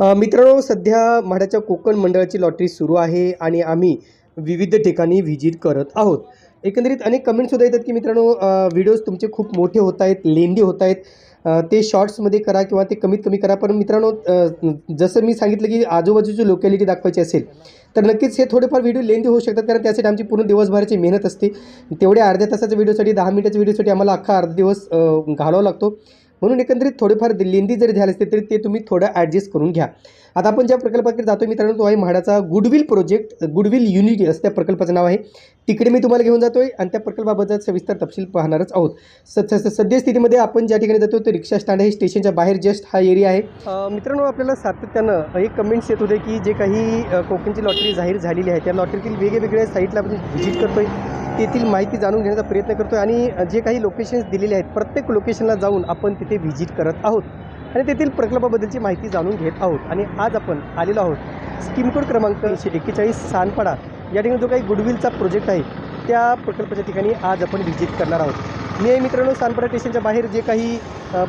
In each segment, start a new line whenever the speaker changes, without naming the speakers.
मित्रांनो सध्या म्हाडाच्या कोकण मंडळाची लॉटरी सुरू आहे आणि आम्ही विविध ठिकाणी व्हिजिट करत आहोत. एकंदरीत अनेक कमेंटसुद्धा येतात की मित्रांनो व्हिडिओज तुमचे खूप मोठे होत आहेत लेंदी होत आहेत. ते शॉर्ट्समध्ये करा किंवा ते कमीत कमी करा. पण मित्रांनो जसं मी सांगितलं की आजूबाजूची लोकॅलिटी दाखवायची असेल तर नक्कीच हे थोडेफार व्हिडिओ लेंदी होऊ शकतात. कारण त्यासाठी आमची पूर्ण दिवसभराची मेहनत असते. तेवढ्या अर्ध्या तासाच्या व्हिडिओसाठी दहा मिनिटाच्या व्हिडिओसाठी आम्हाला अख्खा अर्धा दिवस घालावा लागतो. म्हणून एकंदरीत थोडेफार लेंदी जरी झाले असते तरी ते तुम्ही थोडं ॲडजस्ट करून घ्या. आता आपण ज्या प्रकल्पाकडे जातो मित्रांनो तो आहे म्हाडाचा गुडविल प्रोजेक्ट गुडविल युनिटी असं त्या प्रकल्पाचं नाव आहे. तिकडे मी तुम्हाला घेऊन जातो आहे आणि त्या प्रकल्पाबद्दल सविस्तर तपशील पाहणारच आहोत. स सद्यस्थितीमध्ये आपण ज्या ठिकाणी जातो ते रिक्षा स्टँड आहे. स्टेशनच्या बाहेर जस्ट हा एरिया आहे. मित्रांनो आपल्याला सातत्यानं एक कमेंट्स येत होते की जे काही कोकणची लॉटरी जाहीर झालेली आहे त्या लॉटरीतील वेगवेगळ्या साईटला आपण व्हिजिट करतो आहे तेथील माहिती जाणून घेण्याचा प्रयत्न करतो आहे आणि जे काही लोकेशन्स दिलेले आहेत प्रत्येक लोकेशनला जाऊन आपण तिथे व्हिजिट करत आहोत. आणि तेथील प्रकल्पाबद्दलची माहिती जाणून घेत आहोत. आणि आज आपण आलेलो आहोत स्कीम कोड क्रमांक एकशे एक्केचाळीस सानपाडा. या ठिकाणी जो काही गुडविलचा प्रोजेक्ट आहे त्या प्रकल्पाच्या ठिकाणी आज आपण व्हिजिट करणार आहोत. मी आहे मित्रांनो सानपाडा स्टेशनच्या बाहेर जे काही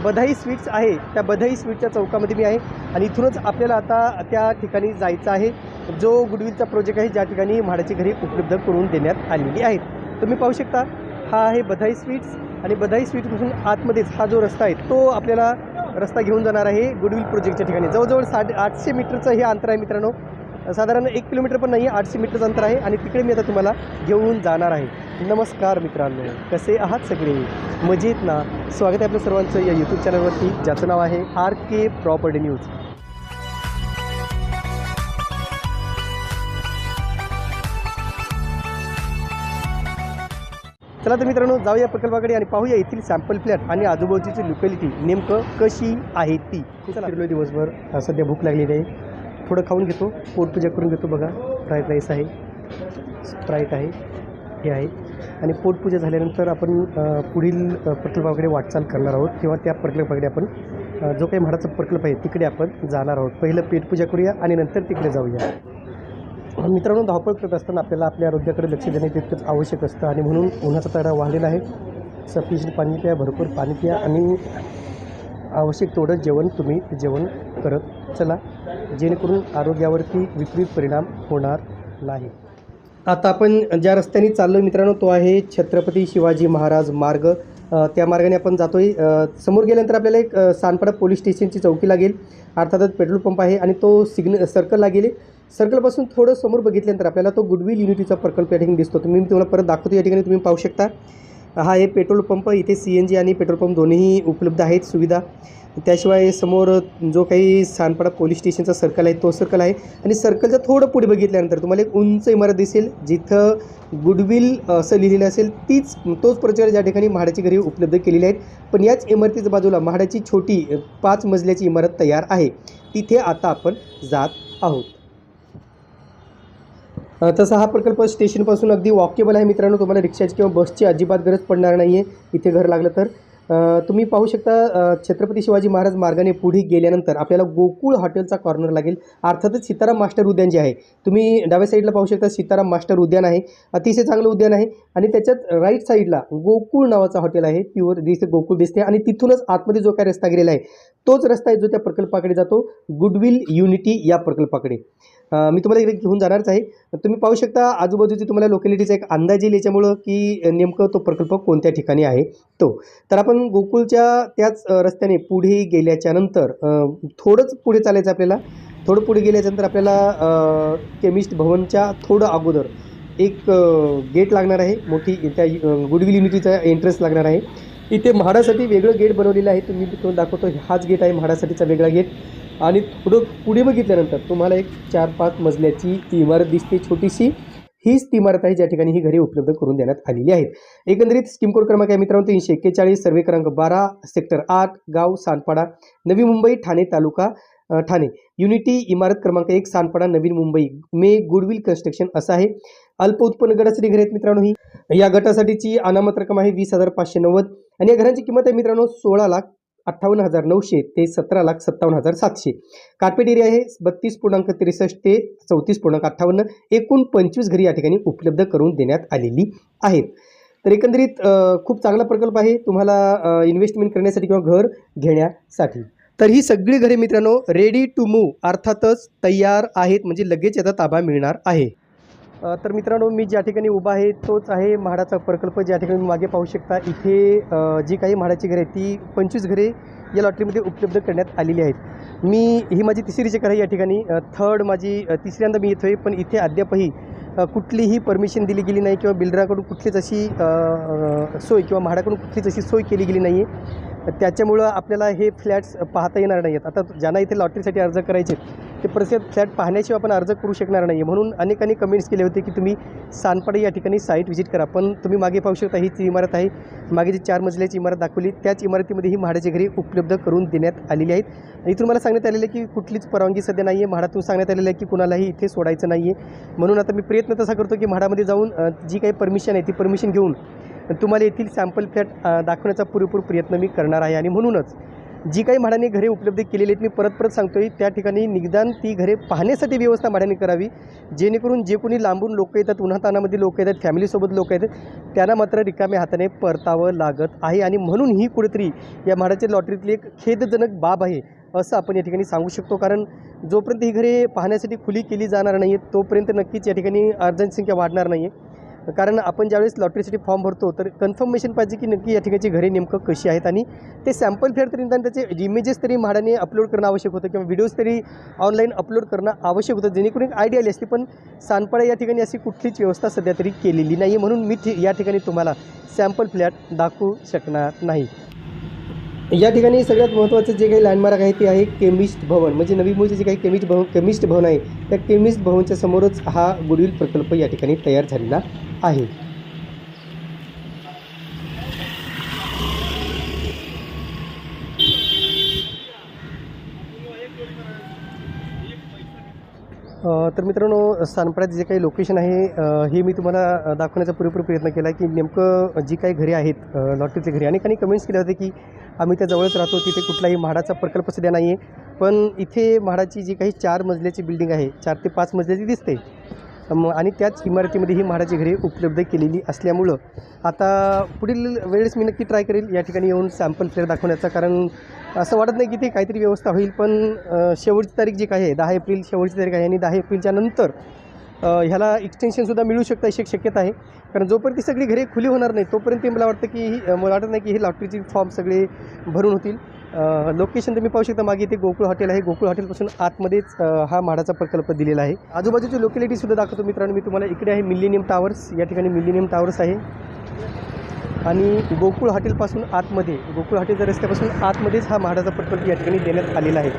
बधाई स्वीट्स आहे त्या बधाई स्वीटच्या चौकामध्ये मी आहे. आणि इथूनच आपल्याला आता त्या ठिकाणी जायचं आहे. जो गुडविलचा प्रोजेक्ट आहे ज्या ठिकाणी म्हाडाची घरे उपलब्ध करून देण्यात आलेली आहेत. तुम्ही पाहू शकता हा आहे बधाई स्वीट्स आणि बधाई स्वीटपासून आतमध्येच हा जो रस्ता आहे तो आपल्याला रस्ता घेऊन जाणार आहे गुडविल प्रोजेक्टच्या ठिकाणी. जवळजवळ साडे आठशे मीटरचं हे अंतर आहे मित्रांनो. साधारण एक किलोमीटर पण नाही आहे आठशे मीटरचं अंतर आहे आणि तिकडे मी आता तुम्हाला घेऊन जाणार आहे. नमस्कार मित्रांनो कसे आहात सगळे? मजेत ना? स्वागत आहे आपल्या सर्वांचं या यूट्यूब चॅनलवरती ज्याचं नाव आहे आर के प्रॉपर्टी न्यूज. चला तर मित्रांनो जाऊया प्रकल्पाकडे आणि पाहूया येथील सॅम्पल फ्लॅट आणि आजूबाजूची लोकॅलिटी नेमकं कशी आहे ती? चला. फिरलो दिवसभर. सध्या भूक लागलेली आहे. थोडं खाऊन घेतो. पोटपूजा करून घेतो बघा. फ्राईड राईस आहे. स्प्राईट आहे. हे आहे. आणि पोटपूजा झाल्यानंतर आपण पुढील प्रकल्पाकडे वाटचाल करणार आहोत किंवा त्या प्रकल्पाकडे आपण जो काही म्हाडाचा प्रकल्प आहे तिकडे आपण जाणार आहोत. पहिलं पेटपूजा करूया आणि नंतर तिकडे जाऊया. मित्रांनो धावपळ करत असताना आपल्याला आपल्या आरोग्याकडे लक्ष देणे तितकंच आवश्यक असतं आणि म्हणून उन्हाचा तडा वाढलेला आहे. सफिशियंट पाणी प्या भरपूर पाणी प्या आणि आवश्यक तेवढं जेवण तुम्ही जेवण करत चला जेणेकरून आरोग्यावरती विपरीत परिणाम होणार नाही. आता आपण ज्या रस्त्याने चाललो मित्रांनो तो आहे छत्रपती शिवाजी महाराज मार्ग. त्या मार्गाने आपण जातो आहे समोर गेल्यानंतर आपल्याला एक सानपाडा पोलीस स्टेशनची चौकी लागेल. अर्थातच पेट्रोल पंप आहे आणि तो सिग्न सर्कल लागेल. सर्कलपासून थोडं समोर बघितल्यानंतर आपल्याला तो गुडविल युनिटीचा प्रकल्प या ठिकाणी दिसतो. तुम्ही मी तुम्हाला परत दाखवतो या ठिकाणी तुम्ही पाहू शकता. हा हे पेट्रोल पंप इथे सी एन जी आणि पेट्रोल पंप दोन्ही उपलब्ध आहेत सुविधा. त्याशिवाय समोर जो काही सानपाडा पोलीस स्टेशनचा सर्कल आहे तो सर्कल आहे. आणि सर्कलचं थोडं पुढे बघितल्यानंतर तुम्हाला एक उंच इमारत दिसेल जिथं गुडविल असं लिहिलेलं असेल तीच तोच प्रचार ज्या ठिकाणी म्हाडाची घरी उपलब्ध केलेली आहेत. पण याच इमारतीच्या बाजूला म्हाडाची छोटी पाच मजल्याची इमारत तयार आहे. तिथे आता आपण जात आहोत. तसा हा प्रकल्प स्टेशनपासून अगदी वॉकेबल आहे मित्रांनो. तुम्हाला रिक्षाची किंवा बसची अजिबात गरज पडणार नाही आहे इथे घर लागलं तर. तुम्ही पाहू शकता छत्रपती शिवाजी महाराज मार्गाने पुढे गेल्यानंतर आपल्याला गोकुळ हॉटेलचा कॉर्नर लागेल. अर्थातच सीताराम मास्टर उद्यान जे आहे तुम्ही डाव्या साईडला पाहू शकता सीताराम मास्टर उद्यान आहे. अतिशय चांगलं उद्यान आहे. आणि त्याच्यात राईट साईडला गोकुळ नावाचं हॉटेल आहे. प्युअर दिसते गोकुळ दिसते. आणि तिथूनच आतमध्ये जो काय रस्ता गेलेला आहे तोच रस्ता आहे जो त्या प्रकल्पाकडे जातो. गुडविल युनिटी या प्रकल्पाकडे. मी तुम्हाला इकडे घेऊन जाणारच आहे. तुम्ही पाहू शकता आजूबाजूची तुम्हाला लोकॅलिटीचा एक अंदाज येईल. याच्यामुळं की नेमकं तो प्रकल्प कोणत्या ठिकाणी आहे? तो. तर आपण गोकुळच्या त्याच रस्त्याने पुढे गेल्याच्यानंतर थोडंच पुढे चालायचं आपल्याला. थोडं पुढे गेल्याच्यानंतर आपल्याला केमिस्ट भवनच्या थोडं अगोदर एक गेट लागणार आहे. मोठी त्या गुडविल युनिटीचा एंट्रन्स लागणार आहे. इथे म्हाडासाठी वेगळं गेट बनवलेलं आहे. तुम्ही तुम्हाला दाखवतो हाच गेट आहे म्हाडासाठीचा वेगळा गेट. आणि थोडं पुढे बघितल्यानंतर तुम्हाला एक चार पाच मजल्याची ती इमारत दिसते छोटीशी. हीच ती इमारत आहे ज्या ठिकाणी ही घरे उपलब्ध करून देण्यात आलेली आहेत. एकंदरीत स्कीम कोड क्रमांक आहे मित्रांनो तीनशे एक्केचाळीस सर्वे क्रमांक बारा सेक्टर आठ गाव सानपाडा नवी मुंबई ठाणे तालुका ठाणे. युनिटी इमारत क्रमांक एक सानपाडा नवीन मुंबई मे गुडविल कन्स्ट्रक्शन असं आहे. अल्प उत्पन्न गटासाठी घरे आहेत मित्रांनो ही या गटासाठीची अनामत रक्कम आहे वीस हजार पाचशे नव्वद आणि या घरांची किंमत आहे मित्रांनो सोळा लाख अठ्ठावन्न हजार नऊशे ते सतरा लाख सत्तावन्न हजार सातशे. कार्पेट एरिया आहे बत्तीस पूर्णांक त्रेसष्ट ते चौतीस पूर्णांक अठ्ठावन्न एकूण पंचवीस घरी या ठिकाणी उपलब्ध करून देण्यात आलेली आहेत. तर एकंदरीत खूप चांगला प्रकल्प आहे. तुम्हाला इन्व्हेस्टमेंट करण्यासाठी किंवा घर घेण्यासाठी. तर ही सगळी घरे मित्रांनो रेडी टू मूव अर्थातच तयार आहेत म्हणजे लगेच याचा ताबा मिळणार आहे. तर मित्रांनो मी ज्या ठिकाणी उभा आहे तोच आहे म्हाडाचा प्रकल्प. ज्या ठिकाणी तुम्ही मागे पाहू शकता इथे जी काही म्हाडाची घरे आहेत ती पंचवीस घरे या लॉटरीमध्ये उपलब्ध करण्यात आलेली आहेत. मी ही माझी तिसरी चेकर आहे या ठिकाणी. थर्ड माझी तिसऱ्यांदा मी येतो आहे पण इथे अद्यापही कुठलीही परमिशन दिली गेली नाही किंवा बिल्डराकडून कुठलीच अशी सोय किंवा म्हाडाकडून कुठलीच अशी सोय केली गेली नाही आहे त्याच्यामुळं आपल्याला हे फ्लॅट्स पाहता येणार नाही आहेत. आता ज्यांना इथे लॉटरीसाठी अर्ज करायचे ते प्रसिद्ध फ्लॅट पाहण्याशिवाय आपण अर्ज करू शकणार नाही. आहे म्हणून अनेकांनी कमेंट्स केले होते की तुम्ही सानपाडे या ठिकाणी साईट व्हिजिट करा. पण तुम्ही मागे पाहू शकता हीच इमारत आहे. मागे जी चार मजल्याची इमारत दाखवली त्याच इमारतीमध्ये ही म्हाडाची घरी उपलब्ध करून देण्यात आलेली आहेत. आणि इथून मला सांगण्यात आलेलं आहे की कुठलीच परवानगी सध्या नाही आहे म्हाडातून सांगण्यात आलेलं आहे की कुणालाही इथे सोडायचं नाही आहे म्हणून आता मी प्रयत्न तसा करतो की म्हाडामध्ये जाऊन जी काही परमिशन आहे ती परमिशन घेऊन तुम्हाला येथील सॅम्पल फ्लॅट दाखवण्याचा पुरेपूर प्रयत्न मी करणार आहे. आणि म्हणूनच जी काही म्हाडाने घरे उपलब्ध केलेली आहेत मी परत परत सांगतो आहे त्या ठिकाणी निदान ती घरे पाहण्यासाठी व्यवस्था म्हाड्याने करावी जेणेकरून जे कोणी लांबून लोक येतात उन्हातानामध्ये लोक येतात फॅमिलीसोबत लोक येतात त्यांना मात्र रिकाम्या हाताने परतावं लागत आहे. आणि म्हणून ही कुठेतरी या म्हाडाच्या लॉटरीतली एक खेदजनक बाब आहे असं आपण या ठिकाणी सांगू शकतो. कारण जोपर्यंत ही घरे पाहण्यासाठी खुली केली जाणार नाही आहेत तोपर्यंत नक्कीच या ठिकाणी अर्जांची संख्या वाढणार नाही आहे कारण आपण ज्यावेळेस लॉटरीसाठी फॉर्म भरतो तर कन्फर्मेशन पाहिजे की नक्की या ठिकाणची घरे नेमकं कशी आहेत आणि ते सॅम्पल फेअर तरी निदान त्याचे इमेजेस तरी म्हाडाने अपलोड करणं आवश्यक होतं किंवा व्हिडिओज तरी ऑनलाईन अपलोड करणं आवश्यक होतं जेणेकरून एक आयडिया आली असती. पण सानपाडा या ठिकाणी अशी कुठलीच व्यवस्था सध्या तरी केलेली नाही आहे म्हणून मी या ठिकाणी तुम्हाला सॅम्पल फ्लॅट दाखवू शकणार नाही. या ठिकाणी सगळ्यात महत्त्वाचं जे काही लँडमार्क आहे ते आहे केमिस्ट भवन. म्हणजे नवी मुंबईचे जे काही केमिस्ट भवन केमिस्ट भवन आहे त्या केमिस्ट भवनच्या समोरच हा गुडविल प्रकल्प या ठिकाणी तयार झालेला आहे. तर मित्रांनो सानपाड्यात जे काही लोकेशन आहे हे मी तुम्हाला दाखवण्याचा पुरेपूर प्रयत्न केला की नेमकं जी काही घरे आहेत लॉटरीतले लॉटरीचे घरे अनेकांनी कमेंट्स केले होते की आम्ही त्या जवळच राहतो तिथे कुठलाही म्हाडाचा प्रकल्प सध्या नाही आहे पण इथे म्हाडाची जी काही चार मजल्याची बिल्डिंग आहे चार ते पाच मजल्याची दिसते. आणि त्याच इमारतीमध्ये ही म्हाडाची घरे उपलब्ध केलेली असल्यामुळं आता पुढील वेळेस मी नक्की ट्राय करेल या ठिकाणी येऊन सॅम्पल फ्लेअर दाखवण्याचा. कारण असं वाटत नाही की ते काहीतरी व्यवस्था होईल पण शेवटची तारीख जी काही आहे दहा एप्रिल शेवटची तारीख आहे आणि दहा एप्रिलच्या नंतर ह्याला एक्सटेन्शनसुद्धा मिळू शकतं अशी एक शक्यता आहे. कारण जोपर्यंत ती सगळी घरे खुली होणार नाही तोपर्यंत मला वाटतं की ही- मला वाटत नाही की हे लॉटरीचे फॉर्म सगळे भरून होतील. लोकेशन तुम्ही पाहू शकता मागे इथे गोकुळ हॉटेल आहे. गोकुळ हॉटेलपासून आतमध्येच हा म्हाडाचा प्रकल्प दिलेला आहे. आजूबाजूची लोकॅलिटीसुद्धा दाखवतो मित्रांनो. मी तुम्हाला इकडे आहे मिलेनियम टावर्स या ठिकाणी मिलेनियम टावर्स आहे. आणि गोकुळ हॉटेलपासून आतमध्ये गोकुळ हॉटेलच्या रस्त्यापासून आतमध्येच हा म्हाडाचा प्रकल्प या ठिकाणी देण्यात आलेला आहे.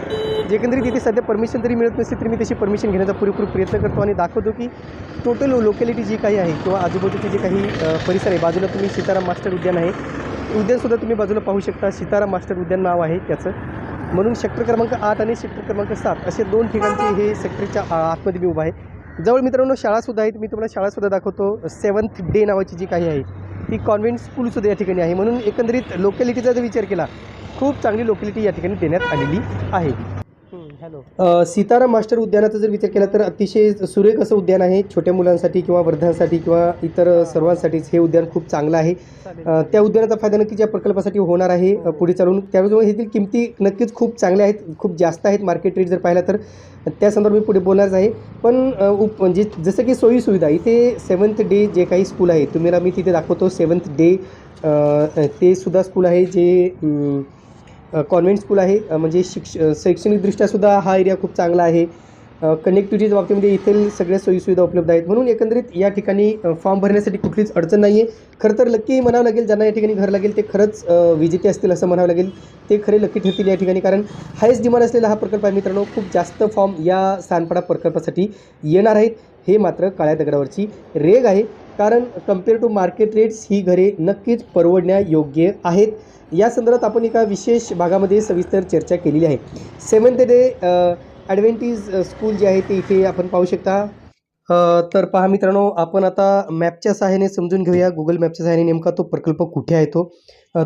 जे एकंदरीत तिथे सध्या परमिशन जरी मिळत नसेल तरी मी तशी परमिशन घेण्याचा पुरेपूर प्रयत्न करतो आणि दाखवतो की टोटल लोकॅलिटी जी काही आहे किंवा आजूबाजूचे जे काही परिसर आहे बाजूला तुम्ही सीताराम मास्टर उद्यान आहे. उद्यानसुद्धा तुम्ही बाजूला पाहू शकता सीताराम मास्टर उद्यान नाव आहे त्याचं. म्हणून सेक्टर क्रमांक आठ आणि सेक्टर क्रमांक सात असे दोन ठिकाणचे हे सेक्टरच्या आ- आतमध्ये मी उभा आहे. जवळ मित्रांनो शाळासुद्धा आहेत मी तुम्हाला शाळासुद्धा दाखवतो. सेवन्थ डे नावाची जी काही आहे ती कॉन्व्हेंट स्कूलसुद्धा या ठिकाणी आहे. म्हणून एकंदरीत लोकॅलिटीचा जर विचार केला खूप चांगली लोकॅलिटी या ठिकाणी देण्यात आलेली आहे. हॅलो. सीताराम मास्टर उद्यानाचा जर विचार केला तर अतिशय सुरेख असं उद्यान आहे छोट्या मुलांसाठी किंवा वृद्धांसाठी किंवा इतर सर्वांसाठीच हे उद्यान खूप चांगलं आहे. त्या उद्यानाचा फायदा नक्कीच या प्रकल्पासाठी होणार आहे पुढे चालून. त्यामुळे येथील किमती नक्कीच खूप चांगल्या आहेत खूप जास्त आहेत मार्केट रेट जर पाहिला तर. त्या संदर्भात मी पुढे बोलणारच आहे. पण उप म्हणजे जसं की सोयी सुविधा इथे सेवन्थ डे जे काही स्कूल आहे तुम्हाला मी तिथे दाखवतो सेवन्थ डे ते सुद्धा स्कूल आहे जे कॉन्व्हेंट स्कूल आहे. म्हणजे शिक्ष शैक्षणिकदृष्ट्यासुद्धा हा एरिया खूप चांगला आहे. कनेक्टिव्हिटीच्या बाबतीमध्ये इथे सगळ्या सोयीसुविधा उपलब्ध आहेत. म्हणून एकंदरीत या ठिकाणी फॉर्म भरण्यासाठी कुठलीच अडचण नाही आहे खरं तर लक्की म्हणावं लागेल ज्यांना या ठिकाणी घर लागेल ते खरंच विजेते असतील असं म्हणावं लागेल. ते खरे लक्की ठरतील या ठिकाणी. कारण हायस्ट डिमांड असलेला हा प्रकल्प आहे मित्रांनो खूप जास्त फॉर्म या सानपाडा प्रकल्पासाठी येणार आहेत. हे मात्र काळ्या दगडावरची रेग आहे. कारण कंपेअर टू मार्केट रेट्स ही घरे नक्कीच परवडण्यायोग्य आहेत. या संदर्भात आपण एका विशेष भागामध्ये सविस्तर चर्चा केलेली आहे. सेवन्थ डे ॲडव्हेंटीज स्कूल जे आहे ते इथे आपण पाहू शकता. तर पहा मित्रांनो आपण आता मॅपच्या सहाय्याने समजून घेऊया. गुगल मॅपच्या सहाय्याने नेमका तो प्रकल्प कुठे आहे तो.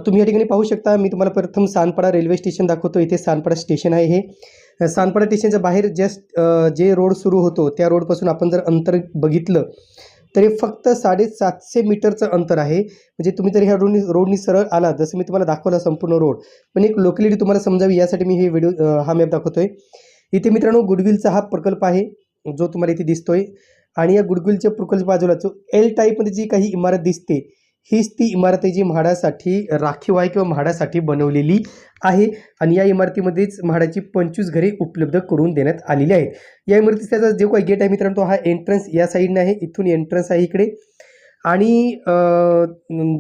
तुम्ही या ठिकाणी पाहू शकता. मी तुम्हाला प्रथम सानपाडा रेल्वे स्टेशन दाखवतो. इथे सानपाडा स्टेशन आहे हे. सानपाडा स्टेशनच्या बाहेर जस्ट जे रोड सुरू होतो त्या रोडपासून आपण जर अंतर बघितलं तरी फक्त साडेसातशे मीटरचं अंतर आहे. म्हणजे तुम्ही जर ह्या रोडनी रोडनी सरळ आला जसं मी तुम्हाला दाखवला संपूर्ण रोड पण एक लोकॅलिटी तुम्हाला समजावी यासाठी मी हे व्हिडिओ हा मॅप दाखवतो आहे इथे मित्रांनो गुडविलचा हा प्रकल्प आहे जो तुम्हाला इथे दिसतोय. आणि या गुडविलच्या प्रकल्प बाजूला जो एल टाईपमध्ये जी काही इमारत दिसते हीच ती इमारत आहे जी म्हाडासाठी राखीव आहे किंवा म्हाडासाठी बनवलेली आहे. आणि या इमारतीमध्येच म्हाडाची पंचवीस घरे उपलब्ध करून देण्यात आलेली आहेत. या इमारतीचा त्याचा जो काही गेट आहे मित्रांनो हा एंट्रन्स या साईडने आहे. इथून एंट्रन्स आहे इकडे. आणि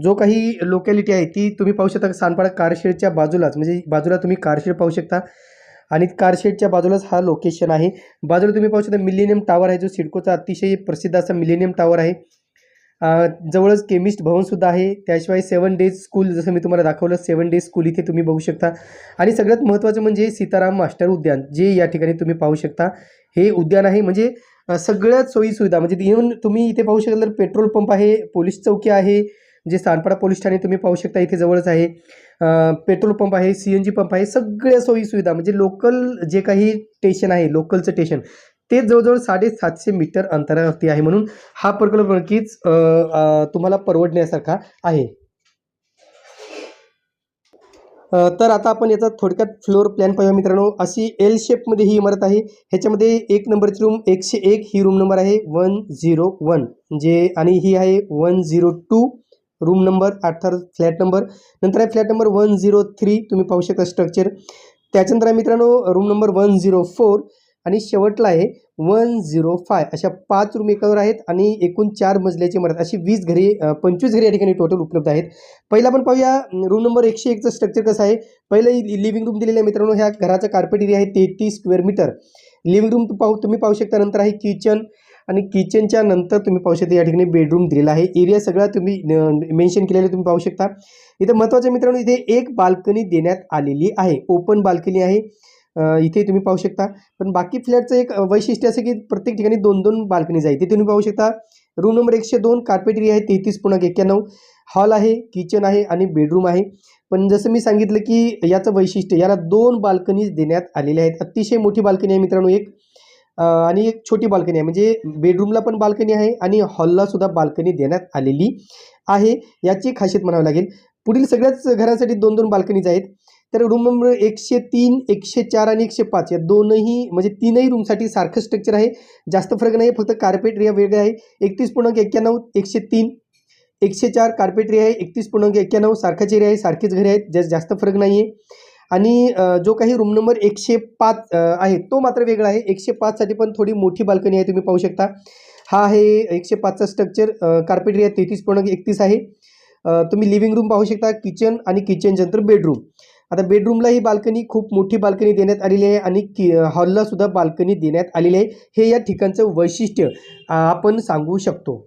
जो काही लोकॅलिटी आहे ती तुम्ही पाहू शकता सानपाडा कारशेडच्या बाजूलाच. म्हणजे बाजूला तुम्ही कारशेड पाहू शकता. आणि कारशेडच्या बाजूलाच हा लोकेशन आहे. बाजूला तुम्ही पाहू शकता मिलेनियम टावर आहे जो सिडकोचा अतिशय प्रसिद्ध असा मिलेनियम टावर आहे. जवळच केमिस्ट भवनसुद्धा आहे. त्याशिवाय सेवन डेज स्कूल जसं मी तुम्हाला दाखवलं सेवन डेज स्कूल इथे तुम्ही बघू शकता. आणि सगळ्यात महत्त्वाचं म्हणजे सीताराम मास्टर उद्यान जे या ठिकाणी तुम्ही पाहू शकता. हे उद्यान आहे म्हणजे अ, सगळ्याच सोयीसुविधा म्हणजे इव्हन तुम्ही इथे पाहू शकाल तर पेट्रोल पंप आहे पोलीस चौकी आहे जे सानपाडा पोलीस ठाणे तुम्ही पाहू शकता इथे जवळच आहे. पेट्रोल पंप आहे सी एन जी पंप आहे सगळ्या सोयीसुविधा म्हणजे लोकल जे काही स्टेशन आहे लोकलचं स्टेशन ते जवळजवळ साडेसातशे मीटर अंतरावरती आहे म्हणून हा प्रकल्प नक्कीच तुम्हाला परवडण्यासारखा आहे. तर आता आपण याचा थोडक्यात फ्लोअर प्लॅन पाहूया मित्रांनो. अशी एल शेपमध्ये ही इमारत आहे. ह्याच्यामध्ये एक नंबरची रूम एकशे एक ही रूम नंबर आहे वन झिरो वन जे आणि ही आहे one zero two room number अर्थात फ्लॅट नंबर नंतर आहे flat number one zero three तुम्ही पाहू शकता स्ट्रक्चर त्याच्यानंतर आहे मित्रांनो room number one zero four आणि शेवटला आहे वन झिरो फाय. अशा पाच रूम एकावर आहेत आणि एकूण चार मजल्याची इमारत. अशी वीस घरे पंचवीस घरे या ठिकाणी टोटल उपलब्ध आहेत. पहिला आपण पाहूया रूम नंबर एकशे एकचं स्ट्रक्चर कसं आहे. पहिलं लिव्हिंग रूम दिलेलं आहे मित्रांनो. ह्या घराचा कार्पेट एरिया आहे तेहतीस स्क्वेअर मीटर लिव्हिंग रूम पाहू तुम्ही पाहू शकता नंतर आहे किचन आणि किचनच्या नंतर तुम्ही पाहू शकता या ठिकाणी बेडरूम दिलेला आहे. एरिया सगळा तुम्ही मेन्शन केलेला तुम्ही पाहू शकता. इथं महत्त्वाचं मित्रांनो इथे एक बाल्कनी देण्यात आलेली आहे. ओपन बाल्कनी आहे. इथे तुम्ही पाहू शकता. पण बाकी फ्लॅटचं एक वैशिष्ट्य असं की प्रत्येक ठिकाणी दोन दोन बाल्कनीज आहे इथे तुम्ही पाहू शकता रूम नंबर एकशे दोन कार्पेटरी आहे तेहतीस पूर्णांक एक्क्याण्णव. हॉल आहे किचन आहे आणि बेडरूम आहे. पण जसं मी सांगितलं की याचं वैशिष्ट्य याला दोन बाल्कनीज देण्यात आलेल्या आहेत. अतिशय मोठी बाल्कनी आहे मित्रांनो एक. आणि एक छोटी बाल्कनी आहे. म्हणजे बेडरूमला पण बाल्कनी आहे आणि हॉलला सुद्धा बाल्कनी देण्यात आलेली आहे. याची खासियत म्हणावी लागेल. पुढील सगळ्याच घरांसाठी दोन दोन बाल्कनीज आहेत. तर रूम नंबर एकशे तीन एकशे चार आणि एकशे पाच या दोनही म्हणजे तीनही रूमसाठी सारखं स्ट्रक्चर आहे. जास्त फरक नाही फक्त कार्पेट एरिया वेगळा आहे. एकतीस पूर्णांक एक्क्याण्णव एकशे तीन. एकशे चार कार्पेट एरिया आहे एकतीस पूर्णांक एक्क्याण्णव सारखाच एरिया आहे सारखेच घरे आहेत ज्यात जास्त फरक नाही आहे आणि जो काही रूम नंबर एकशे पाच आहे तो मात्र वेगळा आहे. एकशे पाचसाठी पण थोडी मोठी बाल्कनी आहे तुम्ही पाहू शकता. हा आहे एकशे पाचचा स्ट्रक्चर कार्पेट एरिया तेहतीस पूर्णांक एकतीस आहे. तुम्ही लिव्हिंग रूम पाहू शकता किचन आणि किचनच्या नंतर बेडरूम आता बेडरूमला ही बाल्कनी खूप मोठी बाल्कनी देण्यात आलेली आहे आणि की हॉलला सुद्धा बाल्कनी देण्यात आलेली आहे. हे या ठिकाणचं वैशिष्ट्य आपण सांगू शकतो.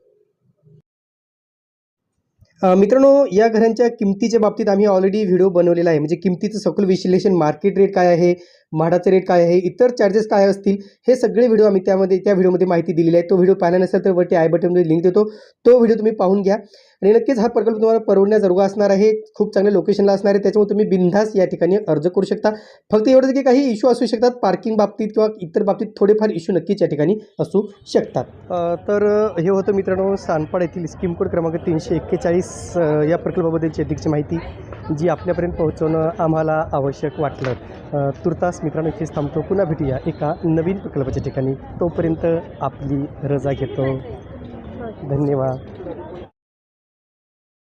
मित्रांनो या घरांच्या किमतीच्या बाबतीत आम्ही ऑलरेडी व्हिडिओ बनवलेला आहे. म्हणजे किमतीचं सखोल विश्लेषण मार्केट रेट काय आहे म्हाडाचं रेट काय आहे? इतर चार्जेस काय असतील? हे सगळे व्हिडिओ आम्ही त्यामध्ये त्या व्हिडिओमध्ये माहिती दिलेली आहे. तो व्हिडिओ पाहिला नसेल तर वरती आय बटनमध्ये लिंक देतो. तो व्हिडिओ तुम्ही पाहून घ्या. आणि नक्कीच हा प्रकल्प तुम्हाला परवडण्याजोगा असणार आहे. खूप चांगल्या लोकेशनला असणार आहे. त्याच्यामुळे तुम्ही बिनधास या ठिकाणी अर्ज करू शकता. फक्त एवढंच की काही इश्यू असू शकतात. पार्किंग बाबतीत किंवा इतर बाबतीत थोडेफार इश्यू नक्कीच या ठिकाणी असू शकतात. तर हे होतं मित्रांनो सानपाड येथील स्कीम कोड क्रमांक तीनशे एक्केचाळीस या प्रकल्पाबद्दलची अधिकची माहिती जी आपल्यापर्यंत पोहोचवणं आम्हाला आवश्यक वाटलं. तुर्तास मित्रांनो इथेच थांबतो. पुन्हा भेटूया एका नवीन प्रकल्पाच्या ठिकाणी. तोपर्यंत आपली रजा घेतो. धन्यवाद.